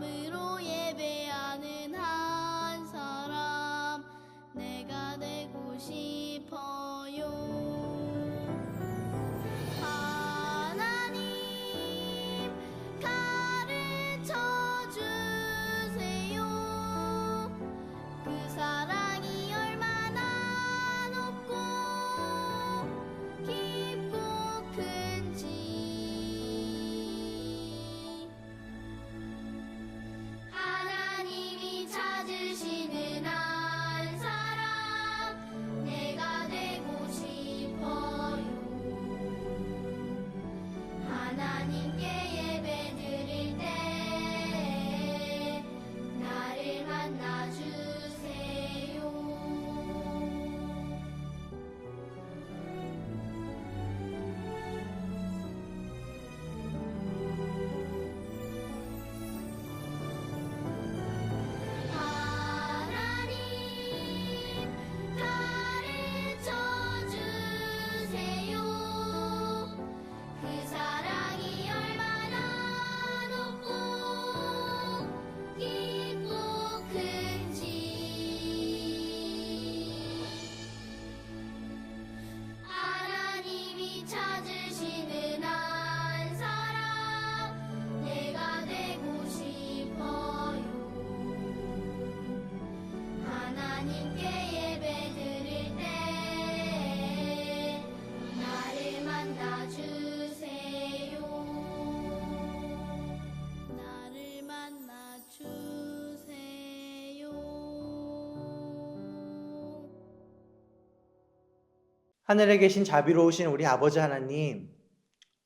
마음 하늘에 계신 자비로우신 우리 아버지 하나님,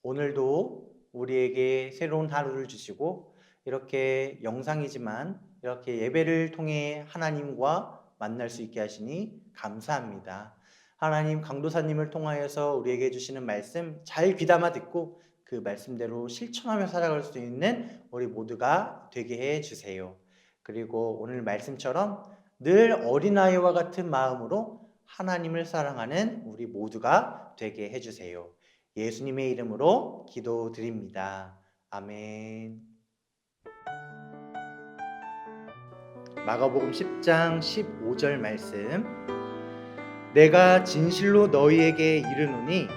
오늘도 우리에게 새로운 하루를 주시고, 이렇게 영상이지만, 이렇게 예배를 통해 하나님과 만날 수 있게 하시니 감사합니다. 하나님 강도사님을 통하여서 우리에게 주시는 말씀 잘 귀담아 듣고 그 말씀대로 실천하며 살아갈 수 있는 우리 모두가 되게 해 주세요. 그리고 오늘 말씀처럼 늘 어린아이와 같은 마음으로 하나님을 사랑하는 우리 모두가 되게 해주세요. 예수님의 이름으로 기도드립니다. 아멘. 마가복음 10장 15절 말씀. 내가 진실로 너희에게 이르노니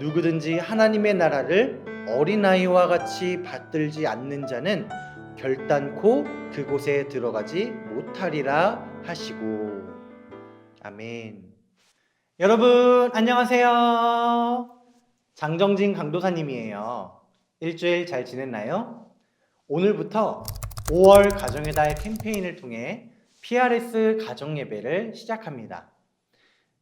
누구든지 하나님의 나라를 어린아이와 같이 받들지 않는 자는 결단코 그곳에 들어가지 못하리라 하시고 아멘. 여러분 안녕하세요. 장정진 강도사님이에요. 일주일 잘 지냈나요? 오늘부터 5월 가정의 달 캠페인을 통해 PRS 가정 예배를 시작합니다.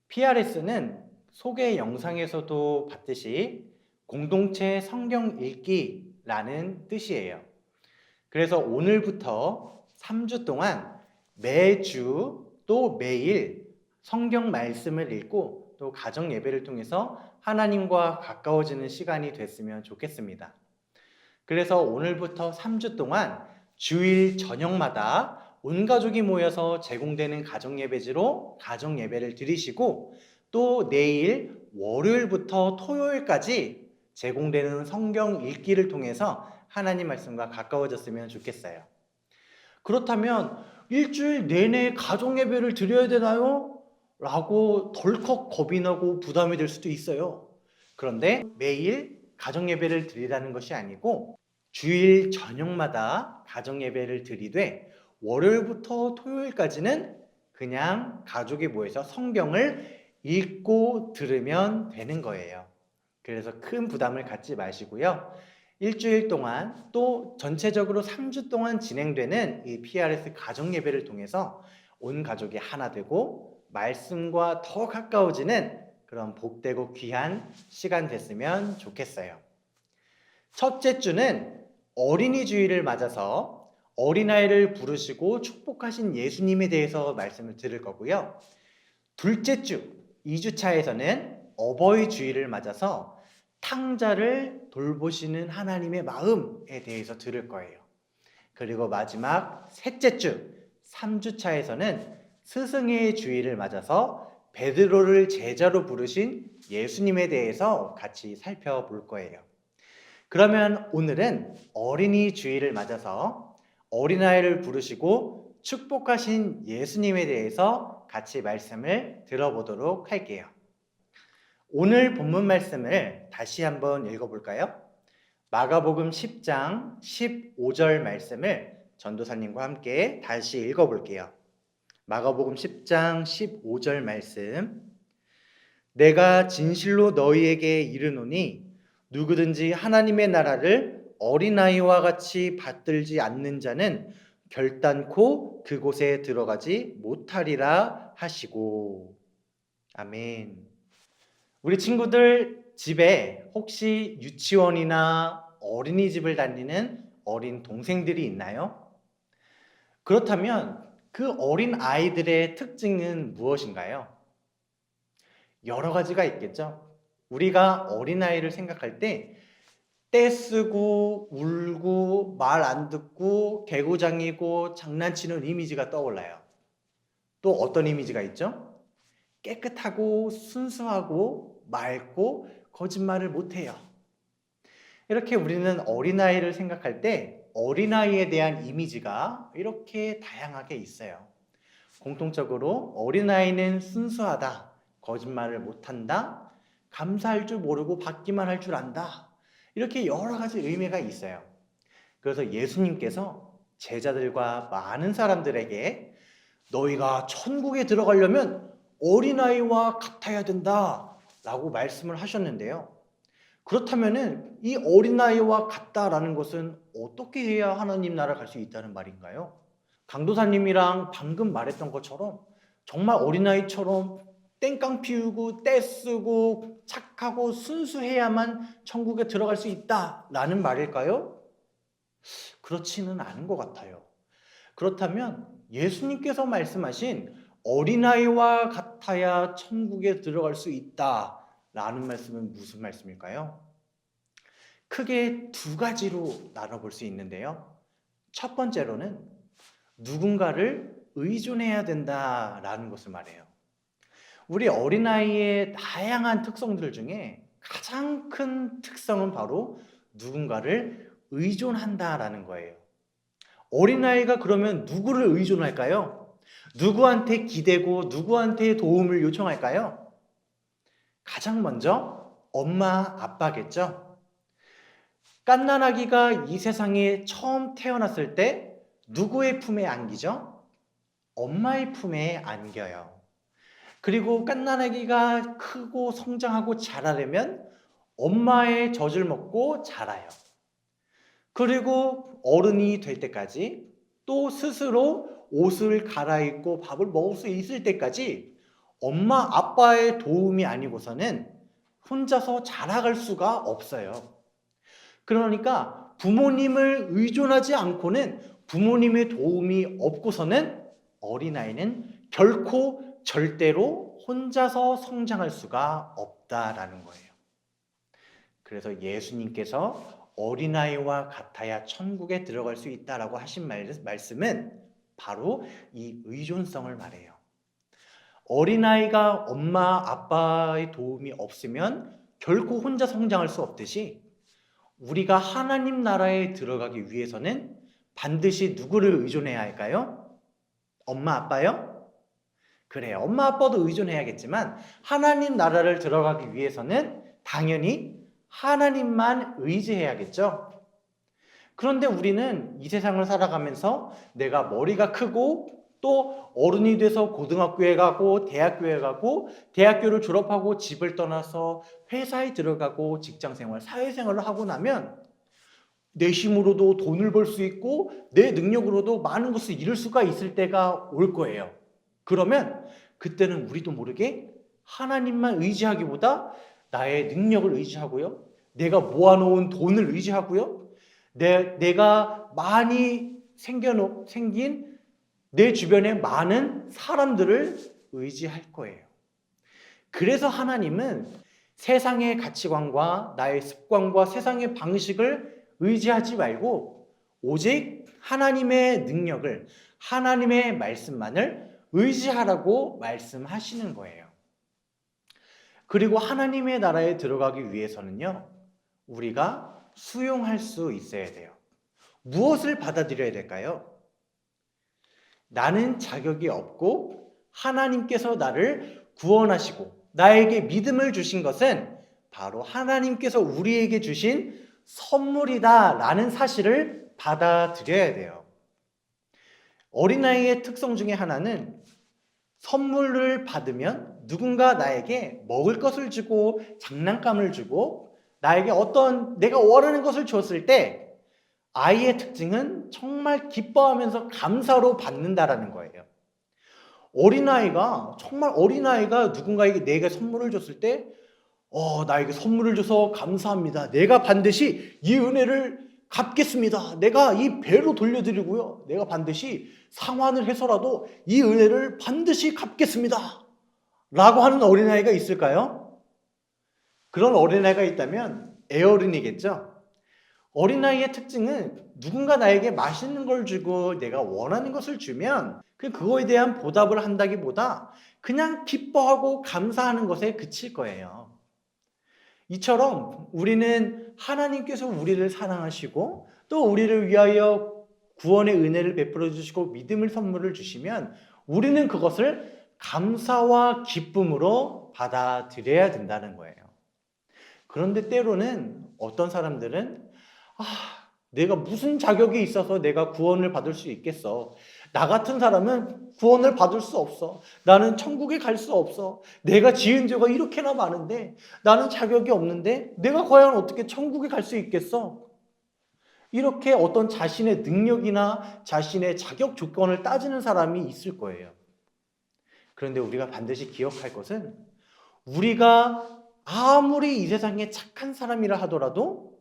PRS는 소개 영상에서도 봤듯이 공동체 성경 읽기라는 뜻이에요. 그래서 오늘부터 3주 동안 매주 또 매일 성경 말씀을 읽고 또 가정 예배를 통해서 하나님과 가까워지는 시간이 됐으면 좋겠습니다. 그래서 오늘부터 3주 동안 주일 저녁마다 온 가족이 모여서 제공되는 가정 예배지로 가정 예배를 드리시고 또 내일 월요일부터 토요일까지 제공되는 성경 읽기를 통해서 하나님 말씀과 가까워졌으면 좋겠어요. 그렇다면 일주일 내내 가정 예배를 드려야 되나요? 라고 덜컥 겁이 나고 부담이 될 수도 있어요. 그런데 매일 가정 예배를 드리라는 것이 아니고 주일 저녁마다 가정 예배를 드리되 월요일부터 토요일까지는 그냥 가족이 모여서 성경을 읽고 들으면 되는 거예요. 그래서 큰 부담을 갖지 마시고요. 일주일 동안 또 전체적으로 3주 동안 진행되는 이 PRS 가정 예배를 통해서 온 가족이 하나 되고 말씀과 더 가까워지는 그런 복되고 귀한 시간 됐으면 좋겠어요. 첫째 주는 어린이 주일을 맞아서 어린아이를 부르시고 축복하신 예수님에 대해서 말씀을 들을 거고요. 둘째 주, 2주차에서는 어버이 주일을 맞아서 탕자를 돌보시는 하나님의 마음에 대해서 들을 거예요. 그리고 마지막 셋째 주, 3주차에서는 스승의 주일을 맞아서 베드로를 제자로 부르신 예수님에 대해서 같이 살펴볼 거예요. 그러면 오늘은 어린이 주일을 맞아서 어린아이를 부르시고 축복하신 예수님에 대해서 같이 말씀을 들어보도록 할게요. 오늘 본문 말씀을 다시 한번 읽어볼까요? 마가복음 10장 15절 말씀을 전도사님과 함께 다시 읽어볼게요. 마가복음 10장 15절 말씀. 내가 진실로 너희에게 이르노니 누구든지 하나님의 나라를 어린아이와 같이 받들지 않는 자는 결단코 그곳에 들어가지 못하리라 하시고. 아멘. 우리 친구들 집에 혹시 유치원이나 어린이집을 다니는 어린 동생들이 있나요? 그렇다면 그 어린 아이들의 특징은 무엇인가요? 여러 가지가 있겠죠. 우리가 어린아이를 생각할 때 떼쓰고 울고 말 안 듣고 개구장이고 장난치는 이미지가 떠올라요. 또 어떤 이미지가 있죠? 깨끗하고 순수하고 맑고 거짓말을 못해요. 이렇게 우리는 어린아이를 생각할 때 어린아이에 대한 이미지가 이렇게 다양하게 있어요. 공통적으로 어린아이는 순수하다, 거짓말을 못한다, 감사할 줄 모르고 받기만 할 줄 안다. 이렇게 여러 가지 의미가 있어요. 그래서 예수님께서 제자들과 많은 사람들에게 너희가 천국에 들어가려면 어린아이와 같아야 된다. 라고 말씀을 하셨는데요. 그렇다면은 이 어린아이와 같다라는 것은 어떻게 해야 하나님 나라 갈 수 있다는 말인가요? 강도사님이랑 방금 말했던 것처럼 정말 어린아이처럼 땡깡 피우고 떼쓰고 착하고 순수해야만 천국에 들어갈 수 있다라는 말일까요? 그렇지는 않은 것 같아요. 그렇다면 예수님께서 말씀하신 어린아이와 같아야 천국에 들어갈 수 있다 라는 말씀은 무슨 말씀일까요? 크게 두 가지로 나눠볼 수 있는데요. 첫 번째로는 누군가를 의존해야 된다라는 것을 말해요. 우리 어린아이의 다양한 특성들 중에 가장 큰 특성은 바로 누군가를 의존한다라는 거예요. 어린아이가 그러면 누구를 의존할까요? 누구한테 기대고 누구한테 도움을 요청할까요? 가장 먼저 엄마, 아빠겠죠? 깐난아기가 이 세상에 처음 태어났을 때 누구의 품에 안기죠? 엄마의 품에 안겨요. 그리고 깐난아기가 크고 성장하고 자라려면 엄마의 젖을 먹고 자라요. 그리고 어른이 될 때까지 또 스스로 옷을 갈아입고 밥을 먹을 수 있을 때까지 엄마 아빠의 도움이 아니고서는 혼자서 자라갈 수가 없어요. 그러니까 부모님을 의존하지 않고는 부모님의 도움이 없고서는 어린아이는 결코 절대로 혼자서 성장할 수가 없다라는 거예요. 그래서 예수님께서 어린아이와 같아야 천국에 들어갈 수 있다라고 하신 말씀은 바로 이 의존성을 말해요. 어린아이가 엄마, 아빠의 도움이 없으면 결코 혼자 성장할 수 없듯이 우리가 하나님 나라에 들어가기 위해서는 반드시 누구를 의존해야 할까요? 엄마, 아빠요? 그래요. 엄마, 아빠도 의존해야겠지만 하나님 나라를 들어가기 위해서는 당연히 하나님만 의지해야겠죠. 그런데 우리는 이 세상을 살아가면서 내가 머리가 크고 또 어른이 돼서 고등학교에 가고 대학교에 가고 대학교를 졸업하고 집을 떠나서 회사에 들어가고 직장 생활, 사회 생활을 하고 나면 내 힘으로도 돈을 벌 수 있고 내 능력으로도 많은 것을 이룰 수가 있을 때가 올 거예요. 그러면 그때는 우리도 모르게 하나님만 의지하기보다 나의 능력을 의지하고요. 내가 모아놓은 돈을 의지하고요. 내, 내가 많이 생겨, 생긴 내 주변에 많은 사람들을 의지할 거예요. 그래서 하나님은 세상의 가치관과 나의 습관과 세상의 방식을 의지하지 말고 오직 하나님의 능력을, 하나님의 말씀만을 의지하라고 말씀하시는 거예요. 그리고 하나님의 나라에 들어가기 위해서는요, 우리가 수용할 수 있어야 돼요. 무엇을 받아들여야 될까요? 나는 자격이 없고 하나님께서 나를 구원하시고 나에게 믿음을 주신 것은 바로 하나님께서 우리에게 주신 선물이다라는 사실을 받아들여야 돼요. 어린아이의 특성 중에 하나는 선물을 받으면 누군가 나에게 먹을 것을 주고 장난감을 주고 나에게 어떤 내가 원하는 것을 줬을 때 아이의 특징은 정말 기뻐하면서 감사로 받는다라는 거예요. 어린아이가 정말 어린아이가 누군가에게 내게 선물을 줬을 때 어, 나에게 선물을 줘서 감사합니다. 내가 반드시 이 은혜를 갚겠습니다. 내가 이 배로 돌려드리고요. 내가 반드시 상환을 해서라도 이 은혜를 반드시 갚겠습니다. 라고 하는 어린아이가 있을까요? 그런 어린아이가 있다면 애어른이겠죠? 어린아이의 특징은 누군가 나에게 맛있는 걸 주고 내가 원하는 것을 주면 그 그거에 대한 보답을 한다기보다 그냥 기뻐하고 감사하는 것에 그칠 거예요. 이처럼 우리는 하나님께서 우리를 사랑하시고 또 우리를 위하여 구원의 은혜를 베풀어 주시고 믿음을 선물을 주시면 우리는 그것을 감사와 기쁨으로 받아들여야 된다는 거예요. 그런데 때로는 어떤 사람들은 아, 내가 무슨 자격이 있어서 내가 구원을 받을 수 있겠어. 나 같은 사람은 구원을 받을 수 없어. 나는 천국에 갈 수 없어. 내가 지은 죄가 이렇게나 많은데 나는 자격이 없는데 내가 과연 어떻게 천국에 갈 수 있겠어? 이렇게 어떤 자신의 능력이나 자신의 자격 조건을 따지는 사람이 있을 거예요. 그런데 우리가 반드시 기억할 것은 우리가 아무리 이 세상에 착한 사람이라 하더라도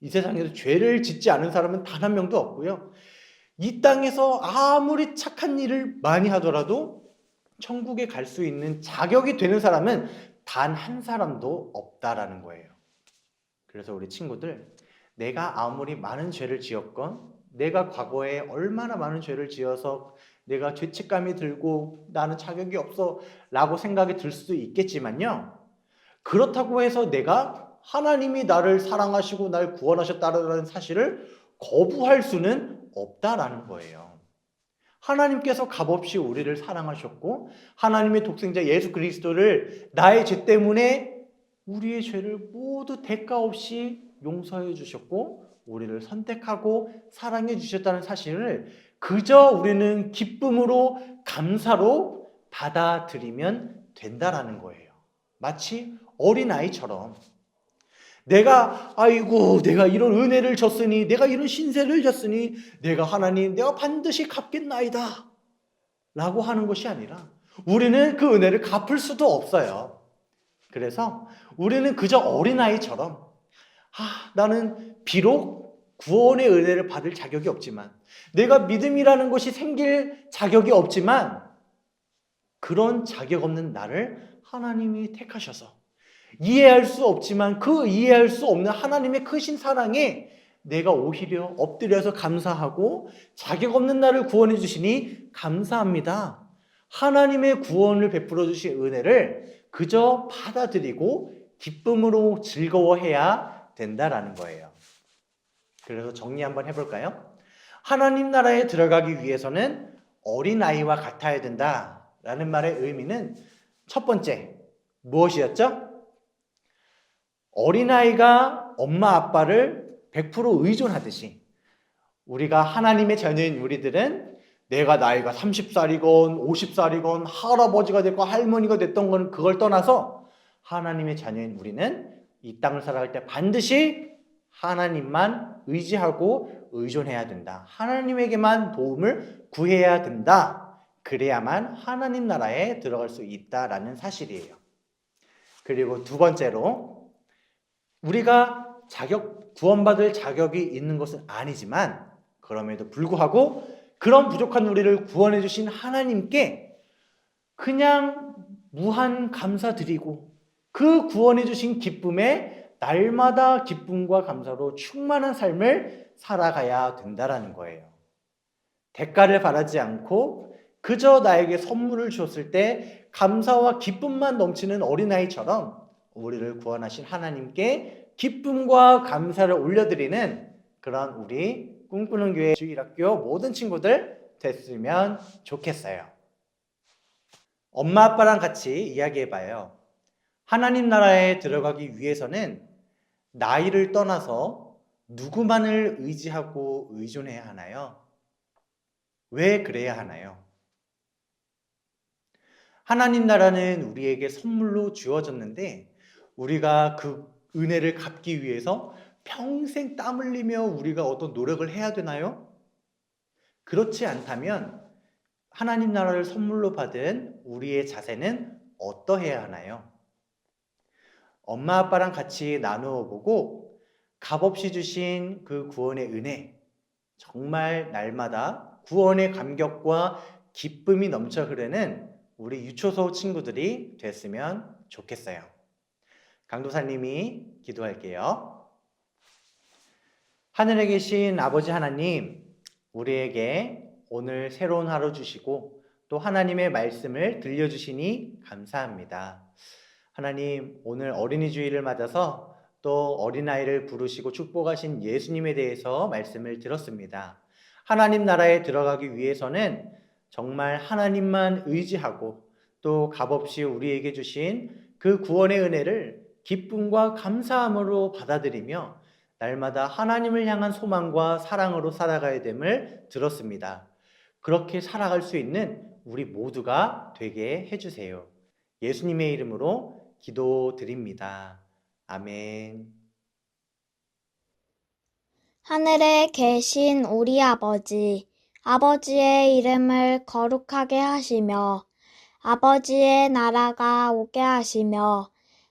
이 세상에서 죄를 짓지 않은 사람은 단 한 명도 없고요. 이 땅에서 아무리 착한 일을 많이 하더라도 천국에 갈 수 있는 자격이 되는 사람은 단 한 사람도 없다라는 거예요. 그래서 우리 친구들, 내가 아무리 많은 죄를 지었건, 내가 과거에 얼마나 많은 죄를 지어서 내가 죄책감이 들고 나는 자격이 없어 라고 생각이 들 수도 있겠지만요. 그렇다고 해서 내가 하나님이 나를 사랑하시고 날 구원하셨다는 사실을 거부할 수는 없다라는 거예요. 하나님께서 값없이 우리를 사랑하셨고 하나님의 독생자 예수 그리스도를 나의 죄 때문에 우리의 죄를 모두 대가 없이 용서해 주셨고 우리를 선택하고 사랑해 주셨다는 사실을 그저 우리는 기쁨으로 감사로 받아들이면 된다라는 거예요. 마치 어린아이처럼 내가 아이고 내가 이런 은혜를 줬으니 내가 이런 신세를 졌으니 내가 하나님 내가 반드시 갚겠나이다 라고 하는 것이 아니라 우리는 그 은혜를 갚을 수도 없어요. 그래서 우리는 그저 어린아이처럼 아, 나는 비록 구원의 은혜를 받을 자격이 없지만 내가 믿음이라는 것이 생길 자격이 없지만 그런 자격 없는 나를 하나님이 택하셔서 이해할 수 없지만 그 이해할 수 없는 하나님의 크신 사랑에 내가 오히려 엎드려서 감사하고 자격 없는 나를 구원해 주시니 감사합니다. 하나님의 구원을 베풀어 주신 은혜를 그저 받아들이고 기쁨으로 즐거워해야 된다라는 거예요. 그래서 정리 한번 해볼까요? 하나님 나라에 들어가기 위해서는 어린아이와 같아야 된다라는 말의 의미는 첫 번째, 무엇이었죠? 어린아이가 엄마 아빠를 100% 의존하듯이 우리가 하나님의 자녀인 우리들은 내가 나이가 30살이건 50살이건 할아버지가 됐고 할머니가 됐던 건 그걸 떠나서 하나님의 자녀인 우리는 이 땅을 살아갈 때 반드시 하나님만 의지하고 의존해야 된다. 하나님에게만 도움을 구해야 된다. 그래야만 하나님 나라에 들어갈 수 있다라는 사실이에요. 그리고 두 번째로 우리가 자격 구원받을 자격이 있는 것은 아니지만 그럼에도 불구하고 그런 부족한 우리를 구원해 주신 하나님께 그냥 무한 감사드리고 그 구원해 주신 기쁨에 날마다 기쁨과 감사로 충만한 삶을 살아가야 된다라는 거예요. 대가를 바라지 않고 그저 나에게 선물을 주었을 때 감사와 기쁨만 넘치는 어린아이처럼 우리를 구원하신 하나님께 기쁨과 감사를 올려드리는 그런 우리 꿈꾸는 교회 주일학교 모든 친구들 됐으면 좋겠어요. 엄마 아빠랑 같이 이야기해 봐요. 하나님 나라에 들어가기 위해서는 나이를 떠나서 누구만을 의지하고 의존해야 하나요? 왜 그래야 하나요? 하나님 나라는 우리에게 선물로 주어졌는데 우리가 그 은혜를 갚기 위해서 평생 땀 흘리며 우리가 어떤 노력을 해야 되나요? 그렇지 않다면 하나님 나라를 선물로 받은 우리의 자세는 어떠해야 하나요? 엄마 아빠랑 같이 나누어 보고 값없이 주신 그 구원의 은혜 정말 날마다 구원의 감격과 기쁨이 넘쳐 흐르는 우리 유초소 친구들이 됐으면 좋겠어요. 강도사님이 기도할게요. 하늘에 계신 아버지 하나님, 우리에게 오늘 새로운 하루 주시고 또 하나님의 말씀을 들려주시니 감사합니다. 하나님, 오늘 어린이 주일을 맞아서 또 어린아이를 부르시고 축복하신 예수님에 대해서 말씀을 들었습니다. 하나님 나라에 들어가기 위해서는 정말 하나님만 의지하고 또 값없이 우리에게 주신 그 구원의 은혜를 기쁨과 감사함으로 받아들이며 날마다 하나님을 향한 소망과 사랑으로 살아가야 됨을 들었습니다. 그렇게 살아갈 수 있는 우리 모두가 되게 해주세요. 예수님의 이름으로 기도드립니다. 아멘. 하늘에 계신 우리 아버지, 아버지의 이름을 거룩하게 하시며, 아버지의 나라가 오게 하시며,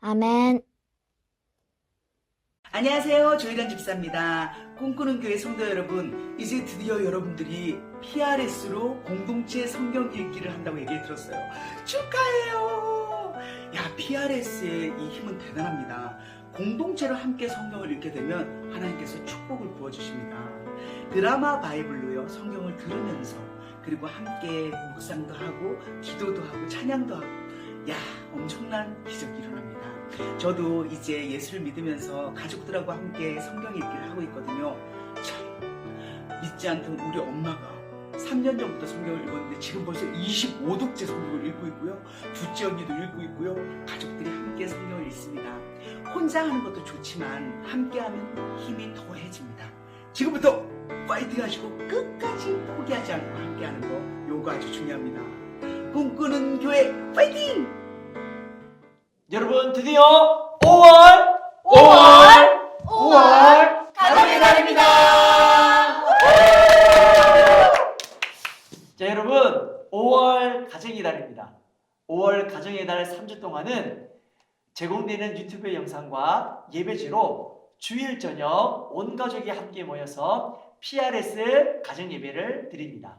아멘. 안녕하세요. 조희란 집사입니다. 꿈꾸는 교회 성도 여러분, 이제 드디어 여러분들이 PRS로 공동체 성경 읽기를 한다고 얘기를 들었어요. 축하해요! 야, PRS의 이 힘은 대단합니다. 공동체로 함께 성경을 읽게 되면 하나님께서 축복을 부어주십니다. 드라마 바이블로요, 성경을 들으면서 그리고 함께 묵상도 하고 기도도 하고 찬양도 하고 야, 엄청난 기적이 일어납니다. 저도 이제 예수를 믿으면서 가족들하고 함께 성경 읽기를 하고 있거든요. 참 믿지 않던 우리 엄마가 3년 전부터 성경을 읽었는데 지금 벌써 25독째 성경을 읽고 있고요. 둘째 언니도 읽고 있고요. 가족들이 함께 성경을 읽습니다. 혼자 하는 것도 좋지만 함께 하면 힘이 더해집니다. 지금부터 파이팅 하시고 끝까지 포기하지 않고 함께 하는 거 요거 아주 중요합니다. 꿈꾸는 교회 파이팅! 여러분 드디어 5월 5월 5월 가정의 달입니다. 자 여러분 5월 가정의 달입니다. 5월 가정의 달 3주 동안은 제공되는 유튜브 영상과 예배지로 주일 저녁 온 가족이 함께 모여서 PRS 가정 예배를 드립니다.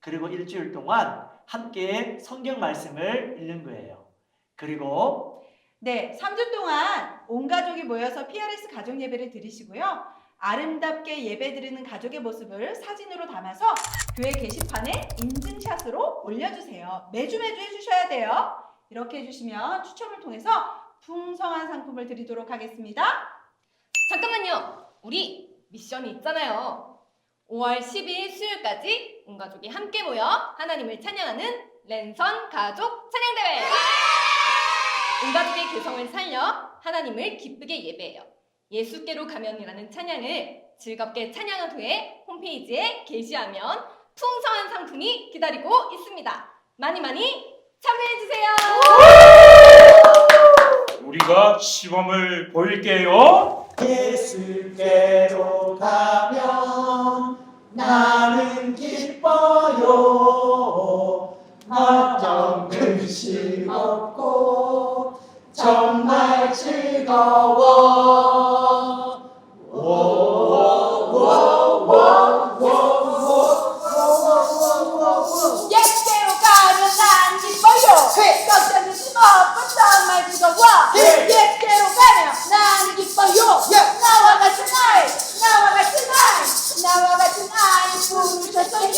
그리고 일주일 동안 함께 성경 말씀을 읽는 거예요. 그리고 네, 3주 동안 온 가족이 모여서 PRS 가족 예배를 드리시고요. 아름답게 예배 드리는 가족의 모습을 사진으로 담아서 교회 게시판에 인증샷으로 올려주세요. 매주 매주 해주셔야 돼요. 이렇게 해주시면 추첨을 통해서 풍성한 상품을 드리도록 하겠습니다. 잠깐만요. 우리 미션이 있잖아요. 5월 10일 수요일까지 온 가족이 함께 모여 하나님을 찬양하는 랜선 가족 찬양대회. 온 가족의 개성을 살려 하나님을 기쁘게 예배해요. 예수께로 가면이라는 찬양을 즐겁게 찬양한 후에 홈페이지에 게시하면 풍성한 상품이 기다리고 있습니다. 많이 많이 참여해주세요. 우리가 시범을 보일게요. 예수께로 가면 나는 기뻐요. 어떤 근심 없고 정말 즐거워. 예. 나와 같은 아이, 나와 같은 아이 부르셨어요.